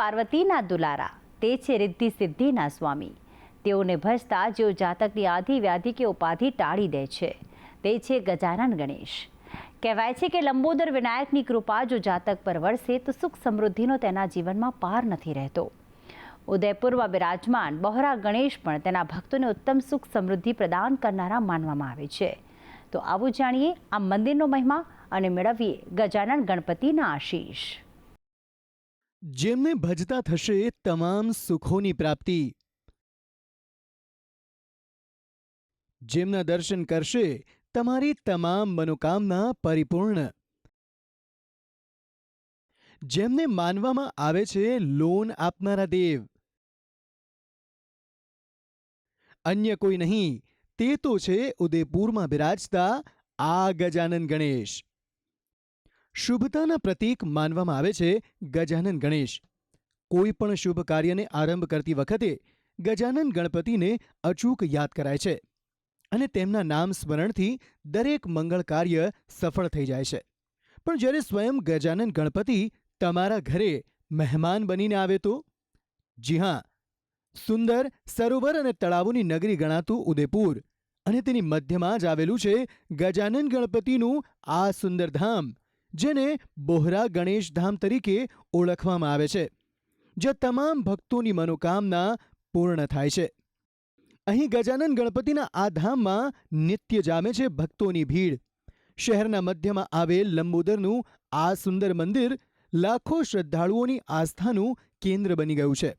પાર્વતીના દુલારા, તે છે રિદ્ધિ સિદ્ધિના સ્વામી. તેઓને ભજતા જેઓ જાતકની આધિ વ્યાધિ કે ઉપાધિ ટાળી દે છે, તે છે ગજાનન ગણેશ. કહેવાય છે કે લંબોદર વિનાયકની કૃપા જો જાતક પર વરસે તો સુખ સમૃદ્ધિનો તેના જીવનમાં પાર નથી રહેતો. ઉદયપુરમાં બિરાજમાન બહોરા ગણેશ પણ તેના ભક્તોને ઉત્તમ સુખ સમૃદ્ધિ પ્રદાન કરનારા માનવામાં આવે છે. તો આવું જાણીએ આ મંદિરનો મહિમા અને મેળવીએ ગજાનન ગણપતિના આશીષ. જેમને ભજતા થશે તમામ સુખોની પ્રાપ્તિ. જેમના દર્શન કરશે, તમારી તમામ મનોકામના પરિપૂર્ણ. જેમને માનવામાં આવે છે, લોન આપનારા દેવ. અન્ય કોઈ નહીં, તે તો છે ઉદયપુરમાં બિરાજતા આ ગજાનન ગણેશ. શુભતાના પ્રતીક માનવામાં આવે છે ગજાનન ગણેશ. કોઈ પણ શુભ કાર્યને આરંભ કરતી વખતે ગજાનન ગણપતિને અચૂક યાદ કરાય છે અને તેમના નામ સ્મરણથી દરેક મંગળ કાર્ય સફળ થઈ જાય છે. પણ જ્યારે સ્વયં ગજાનન ગણપતિ તમારા ઘરે મહેમાન બનીને આવે તો? જી હા, સુંદર, સરોવર અને તળાવોની નગરી ગણાતું ઉદયપુર અને તેની મધ્યમાં જ આવેલું છે ગજાનન ગણપતિનું આ સુંદર ધામ જેને બોહરા ગણેશ ધામ તરીકે ઓળખવામાં આવે છે, જ્યાં તમામ ભક્તોની મનોકામના પૂર્ણ થાય છે. અહીં ગજાનન ગણપતિના આ ધામમાં નિત્ય જામે છે ભક્તોની ભીડ. શહેરના મધ્યમાં આવેલ લંબોદરનું આ સુંદર મંદિર લાખો શ્રદ્ધાળુઓની આસ્થાનું કેન્દ્ર બની ગયું છે.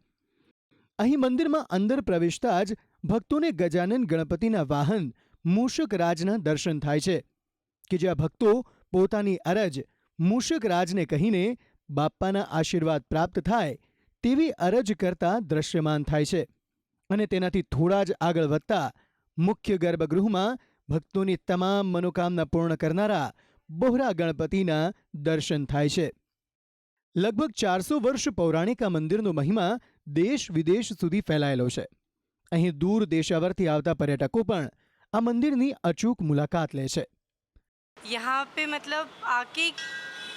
અહીં મંદિરમાં અંદર પ્રવેશતા જ ભક્તોને ગજાનન ગણપતિના વાહન, મૂષક રાજના દર્શન થાય છે, કે જ્યાં ભક્તો પોતાની અરજ મૂષક રાજને કહીને બાપ્પાના આશીર્વાદ પ્રાપ્ત થાય તેવી અરજ કરતા દ્રશ્યમાન થાય છે અને તેનાથી થોડા જ આગળ વધતા મુખ્ય ગર્ભગૃહમાં ભક્તોની તમામ મનોકામના પૂર્ણ કરનારા બોહરા ગણપતિના દર્શન થાય છે. લગભગ ચારસો વર્ષ પૌરાણિક આ મંદિરનો મહિમા દેશ વિદેશ સુધી ફેલાયેલો છે. અહીં દૂર દેશાવરથી આવતા પર્યટકો પણ આ મંદિરની અચૂક મુલાકાત લે છે. यहाँ पे मतलब आके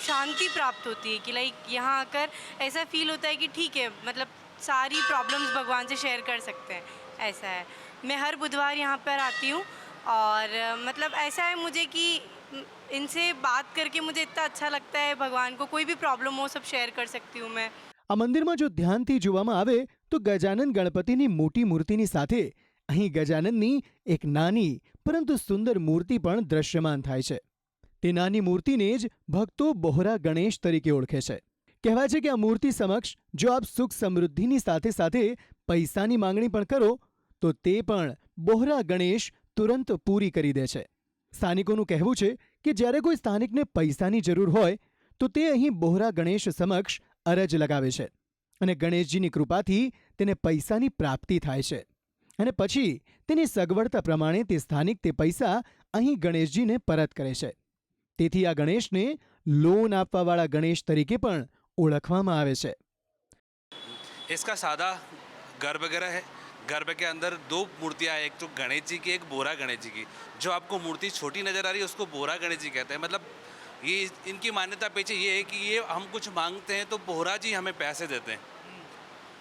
शांति प्राप्त होती है कि लाइक यहाँ आकर ऐसा फील होता है कि ठीक है मतलब सारी प्रॉब्लम्स भगवान से शेयर कर सकते हैं ऐसा है मैं हर बुधवार यहाँ पर आती हूँ और अ, मतलब ऐसा है मुझे कि म, इनसे बात करके मुझे इतना अच्छा लगता है भगवान को कोई भी प्रॉब्लम हो सब शेयर कर सकती हूँ मैं આ મંદિરમાં જો ધ્યાનથી જોવામાં આવે તો ગજાનન ગણપતિની મોટી મૂર્તિની સાથે અહીં ગજાનનની એક નાની પરંતુ સુંદર મૂર્તિ પણ દ્રશ્યમાન થાય છે તે નાની મૂર્તિને જ ભક્તો બોહરા ગણેશ તરીકે ઓળખે છે. કહેવાય છે કે આ મૂર્તિ સમક્ષ જો આપ સુખ સમૃદ્ધિની સાથે સાથે પૈસાની માંગણી પણ કરો, તો તે પણ બોહરા ગણેશ તુરંત પૂરી કરી દે છે. સ્થાનિકોનું કહેવું છે કે જ્યારે કોઈ સ્થાનિકને પૈસાની જરૂર હોય, તો તે અહીં બોહરા ગણેશ સમક્ષ અરજ લગાવે છે અને ગણેશજીની કૃપાથી તેને પૈસાની પ્રાપ્તિ થાય છે અને પછી તેની સગવડતા પ્રમાણે તે સ્થાનિક તે પૈસા અહીં ગણેશજીને પરત કરે છે. તેથી આ ગણેશને લોન આપવાવાળા ગણેશ તરીકે પણ ઓળખવામાં આવે છે इसका सादा गर्भगृह है गर्भ के अंदर दो मूर्तियाँ हैं एक तो गणेश जी की एक बोरा गणेश जी की जो आपको मूर्ति छोटी नज़र आ रही है उसको बोरा गणेश जी कहते हैं मतलब ये इनकी मान्यता पीछे ये है कि ये हम कुछ मांगते हैं तो बोरा जी हमें पैसे देते हैं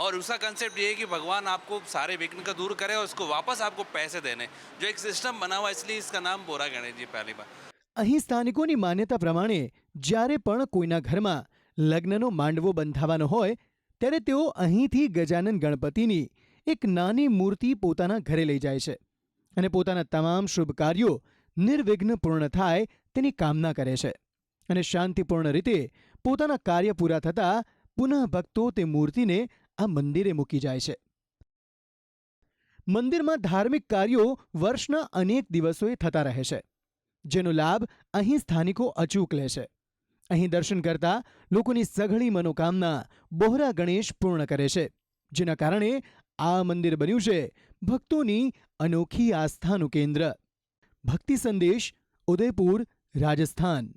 और उसका कंसेप्ट ये है कि भगवान आपको सारे विघ्न का दूर करे और उसको वापस आपको पैसे देने जो एक सिस्टम बना हुआ है इसलिए इसका नाम बोरा गणेश जी पहली बार અહીં સ્થાનિકોની માન્યતા પ્રમાણે, જ્યારે પણ કોઈના ઘરમાં લગ્નનો માંડવો બંધાવાનો હોય, ત્યારે તેઓ અહીંથી ગજાનન ગણપતિની એક નાની મૂર્તિ પોતાના ઘરે લઈ જાય છે અને પોતાના તમામ શુભ કાર્યો નિર્વિઘ્ન પૂર્ણ થાય તેની કામના કરે છે અને શાંતિપૂર્ણ રીતે પોતાના કાર્ય પૂરા થતાં પુનઃ ભક્તો તે મૂર્તિને આ મંદિરે મૂકી જાય છે. મંદિરમાં ધાર્મિક કાર્યો વર્ષના અનેક દિવસોએ થતા રહે છે. જેનો લાભ અહીં સ્થાનિકો અચૂક લે છે. અહીં દર્શન કરતા લોકોની સઘળી મનોકામના બોહરા ગણેશ પૂર્ણ કરે છે, જેના કારણે આ મંદિર બન્યું છે ભક્તોની અનોખી આસ્થાનું કેન્દ્ર. ભક્તિ સંદેશ, ઉદયપુર, રાજસ્થાન.